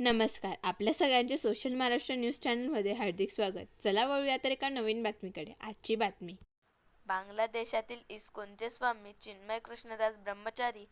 नमस्कार. आपल्या सगळ्यांचे सोशल महाराष्ट्र न्यूज चॅनलमध्ये हार्दिक स्वागत. चला वळूया तर एका नवीन बातमीकडे. आजची बातमी. बांगलादेशातील इस्कोनचे स्वामी चिन्मय कृष्णदास ब्रह्मचारी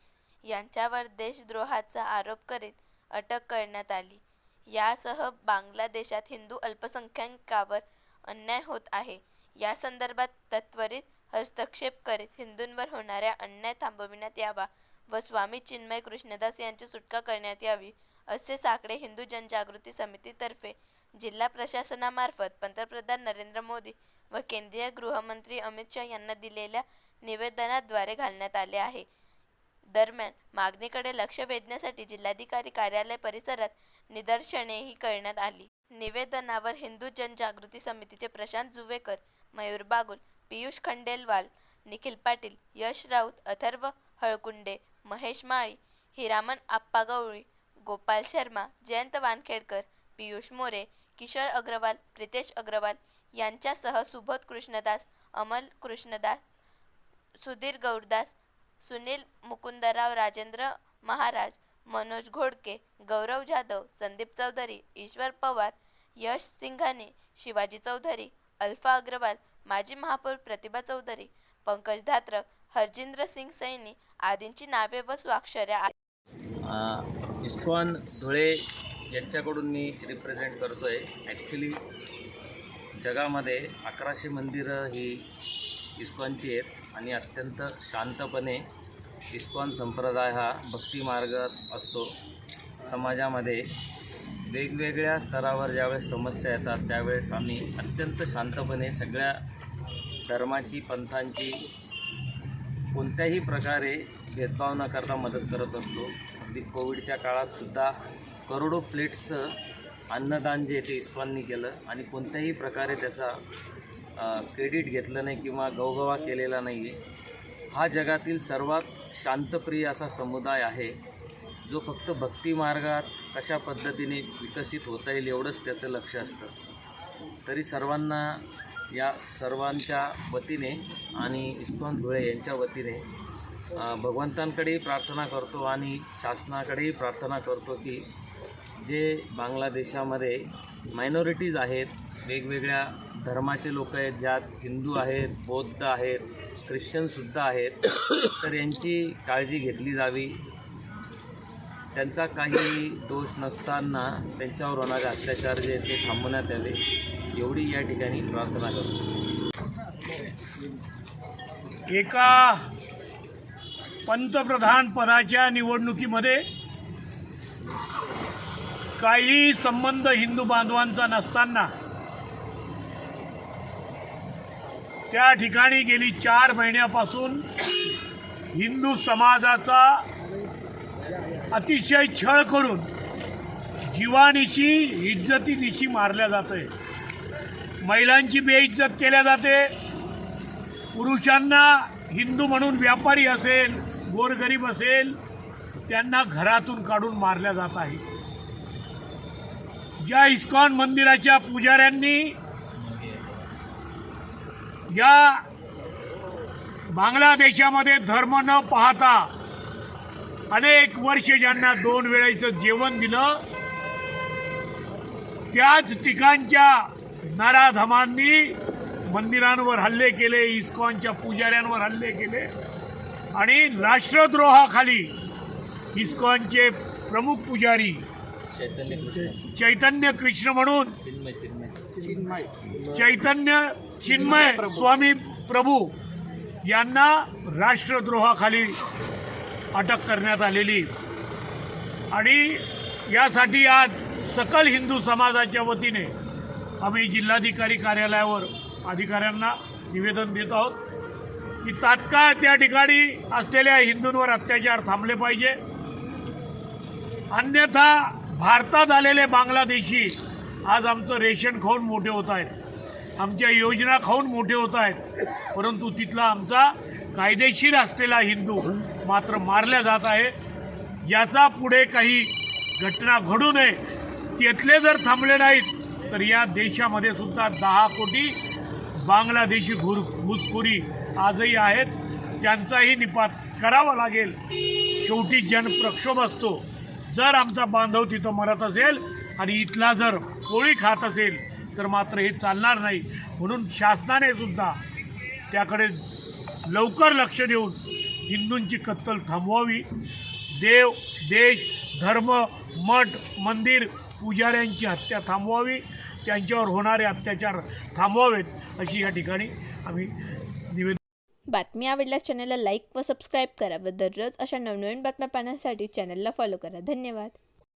यांच्यावर देशद्रोहाचा आरोप करीत अटक करण्यात आली. यासह बांगलादेशात हिंदू अल्पसंख्याकावर अन्याय होत आहे. या संदर्भात त्वरित हस्तक्षेप करीत हिंदूंवर होणाऱ्या अन्याय थांबविण्यात यावा व स्वामी चिन्मय कृष्णदास यांची सुटका करण्यात यावी असे साकडे हिंदू जनजागृती समितीतर्फे जिल्हा प्रशासनामार्फत पंतप्रधान नरेंद्र मोदी व केंद्रीय गृहमंत्री अमित शहा यांना दिलेल्या निवेदनाद्वारे घालण्यात आले आहे. दरम्यान मागणीकडे लक्ष वेधण्यासाठी जिल्हाधिकारी कार्यालय परिसरात निदर्शनेही करण्यात आली. निवेदनावर हिंदू जनजागृती समितीचे प्रशांत जुवेकर मयूर बागुल पियुष खंडेलवाल निखिल पाटील यश राऊत अथर्व हळकुंडे महेश माळी हिरामन आप्पा गवळी गोपाल शर्मा जयंत वानखेडकर पियुष मोरे किशोर अग्रवाल प्रितेश अग्रवाल यांच्यासह सुबोध कृष्णदास अमल कृष्णदास सुधीर गौरदास सुनील मुकुंदराव राजेंद्र महाराज मनोज घोडके गौरव जाधव संदीप चौधरी ईश्वर पवार यश सिंघाने शिवाजी चौधरी अल्फा अग्रवाल माजी महापौर प्रतिभा चौधरी पंकज धात्रक हरजिंद्र सिंग सैनी आदींची नावे व स्वाक्षऱ्या आहेत. इस्कॉन धुळे यांच्याकडून मी रिप्रेझेंट करतो आहे ॲक्च्युली जगामध्ये अकराशे मंदिरं ही इस्कॉनची आहेत आणि अत्यंत शांतपणे इस्कॉन संप्रदाय हा भक्ती मार्ग असतो. समाजामध्ये वेगवेगळ्या स्तरावर ज्यावेळेस समस्या येतात त्यावेळेस आम्ही अत्यंत शांतपणे सगळ्या धर्माची पंथांची कोणत्याही प्रकारे भेदभाव न करता मदत करत असतो. कोविडच्या काळातसुद्धा करोडो प्लेट्सचं अन्नदान जे ते इस्कॉननी केलं आणि कोणत्याही प्रकारे त्याचा क्रेडिट घेतलं नाही किंवा गवगवा केलेला नाही आहे हा जगातील सर्वात शांतप्रिय असा समुदाय आहे जो फक्त भक्ती मार्गात कशा पद्धतीने विकसित होता येईल एवढंच त्याचं लक्ष असतं. तरी सर्वांना या सर्वांच्या वतीने आणि इस्कॉन धुळे यांच्या वतीने भगवंतांकडेही प्रार्थना करतो आणि शासनाकडेही प्रार्थना करतो की जे बांगलादेशामध्ये मायनॉरिटीज आहेत वेगवेगळ्या धर्माचे लोक आहेत ज्यात हिंदू आहेत बौद्ध आहेत ख्रिश्चनसुद्धा आहेत तर यांची काळजी घेतली जावी. त्यांचा काही दोष नसताना त्यांच्यावर होणारे अत्याचार जे ते थांबवण्यात यावे. एवढी या ठिकाणी प्रार्थना करतो. एका पंतप्रधान पदाच्या निवडणुकीमध्ये काही संबंध हिंदू बांधवांचा नसताना त्या ठिकाणी गेली चार महिन्यापासून हिंदू समाजाचा अतिशय छळ करून जीवानिशी इज्जतीनिशी मारल्या जाते आहे महिलांची बेइज्जत केल्या जाते. पुरुषांना हिंदू म्हणून व्यापारी असेल गोरगरीब असेल त्यांना घरातून काढून मारल्या जात आहे. ज्या इस्कॉन मंदिराच्या पुजाऱ्यांनी या बांगलादेशामध्ये धर्म न पाहता अनेक वर्ष ज्यांना दोन वेळेचं जेवण दिलं त्याच ठिकाणच्या नराधमांनी मंदिरांवर हल्ले केले इस्कॉनच्या पुजाऱ्यांवर हल्ले केले. आणि राष्ट्रद्रोहाखाली इस्कॉनचे प्रमुख पुजारी चैतन्य कृष्ण म्हणून चैतन्य चिन्मय स्वामी प्रभू यांना राष्ट्रद्रोहाखाली अटक करण्यात आलेली. आणि यासाठी आज सकल हिंदू समाजाच्या वतीने आम्ही जिल्हाधिकारी कार्यालयावर अधिकाऱ्यांना निवेदन देत आहोत. की तात्काळ त्या ठिकाणी असलेल्या हिंदूंवर अत्याचार थांबले पाहिजे. अन्यथा भारतात आलेले बांगलादेशी आज आमचं रेशन खाऊन मोठे होत आहेत. आमच्या योजना खाऊन मोठे होत आहेत. परंतु तिथला आमचा कायदेशीर असलेला हिंदू मात्र मारल्या जात आहे. याचा पुढे काही घटना घडू नये. तिथले जर थांबले नाहीत तर या देशामध्ये सुद्धा दहा कोटी बांगलादेशी घुर घुसखोरी आजही आहेत. त्यांचाही निपात करावा लागेल. शेवटी जनप्रक्षोभ असतो. जर आमचा बांधव तिथं मरत असेल आणि इथला जर पोळी खात असेल तर मात्र हे चालणार नाही. म्हणून शासनाने सुद्धा त्याकडे लवकर लक्ष देऊन हिंदूंची कत्तल थांबवावी. देव देश धर्म मठ मंदिर पुजाऱ्यांची हत्या थांबवावी. त्यांच्यावर होणारे अत्याचार थांबवावेत अशी या ठिकाणी आम्ही निवेदन बातमी आवडल्यास चॅनलला लाईक व सबस्क्राईब करा व दररोज अशा नवनवीन बातम्या पाहण्यासाठी चॅनलला फॉलो करा. धन्यवाद.